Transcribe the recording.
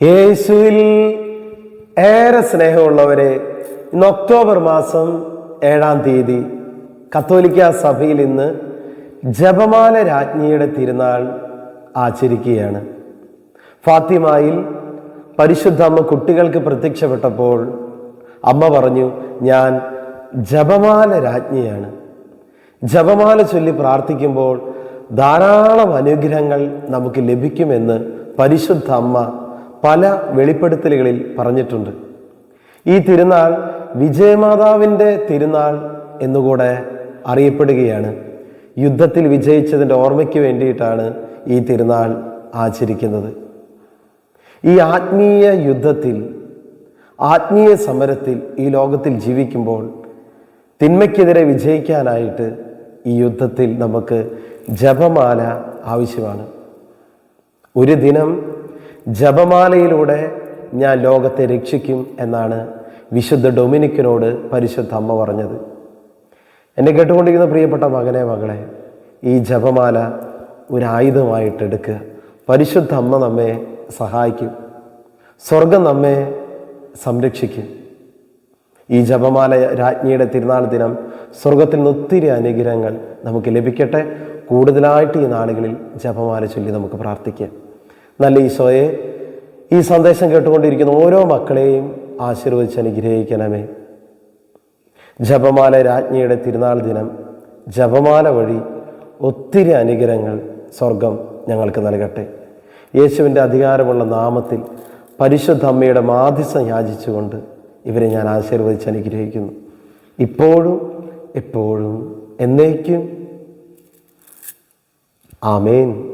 യേശുവിൽ ഏറെ സ്നേഹമുള്ളവരെ ഇന്ന് ഒക്ടോബർ മാസം ഏഴാം തീയതി കത്തോലിക്ക സഭയിൽ ഇന്ന് ജപമാല രാജ്ഞിയുടെ തിരുനാൾ ആചരിക്കുകയാണ്. ഫാത്തിമായിൽ പരിശുദ്ധ അമ്മ കുട്ടികൾക്ക് പ്രത്യക്ഷപ്പെട്ടപ്പോൾ അമ്മ പറഞ്ഞു ഞാൻ ജപമാല രാജ്ഞിയാണ്. ജപമാല ചൊല്ലി പ്രാർത്ഥിക്കുമ്പോൾ ധാരാളം അനുഗ്രഹങ്ങൾ നമുക്ക് ലഭിക്കുമെന്ന് പരിശുദ്ധ അമ്മ പല വെളിപ്പെടുത്തലുകളിൽ പറഞ്ഞിട്ടുണ്ട്. ഈ തിരുനാൾ വിജയമാതാവിന്റെ തിരുനാൾ എന്നുകൂടെ അറിയപ്പെടുകയാണ്. യുദ്ധത്തിൽ വിജയിച്ചതിന്റെ ഓർമ്മയ്ക്ക് വേണ്ടിയിട്ടാണ് ഈ തിരുനാൾ ആചരിക്കുന്നത്. ഈ ആത്മീയ യുദ്ധത്തിൽ ആത്മീയ സമരത്തിൽ ഈ ലോകത്തിൽ ജീവിക്കുമ്പോൾ തിന്മയ്ക്കെതിരെ വിജയിക്കാനായിട്ട് ഈ യുദ്ധത്തിൽ നമുക്ക് ജപമാല ആവശ്യമാണ്. ഒരു ദിനം ജപമാലയിലൂടെ ഞാൻ ലോകത്തെ രക്ഷിക്കും എന്നാണ് വിശുദ്ധ ഡൊമിനിക്കിനോട് പരിശുദ്ധ അമ്മ പറഞ്ഞത്. എന്നെ കേട്ടുകൊണ്ടിരിക്കുന്ന പ്രിയപ്പെട്ട മകനെ മകളെ ഈ ജപമാല ഒരു ആയുധമായിട്ട് എടുക്കുക. പരിശുദ്ധ അമ്മ നമ്മെ സഹായിക്കും. സ്വർഗം നമ്മെ സംരക്ഷിക്കും. ഈ ജപമാല രാജ്ഞിയുടെ തിരുനാൾ ദിനം സ്വർഗത്തിൽ നിന്ന് ഒത്തിരി അനുഗ്രഹങ്ങൾ നമുക്ക് ലഭിക്കട്ടെ. കൂടുതലായിട്ട് ഈ നാളുകളിൽ ജപമാല ചൊല്ലി നമുക്ക് പ്രാർത്ഥിക്കാം. നല്ല ഈശോയെ ഈ സന്ദേശം കേട്ടുകൊണ്ടിരിക്കുന്ന ഓരോ മക്കളെയും ആശീർവദിച്ച് അനുഗ്രഹിക്കണമേ. ജപമാല രാജ്ഞിയുടെ തിരുനാൾ ദിനം ജപമാല വഴി ഒത്തിരി അനുഗ്രഹങ്ങൾ സ്വർഗം ഞങ്ങൾക്ക് നൽകട്ടെ. യേശുവിന്റെ അധികാരമുള്ള നാമത്തിൽ പരിശുദ്ധ അമ്മയുടെ മാധ്യസം യാചിച്ചുകൊണ്ട് ഇവരെ ഞാൻ ആശീർവദിച്ച് അനുഗ്രഹിക്കുന്നു. ഇപ്പോഴും എപ്പോഴും എന്നേക്കും. ആമേൻ.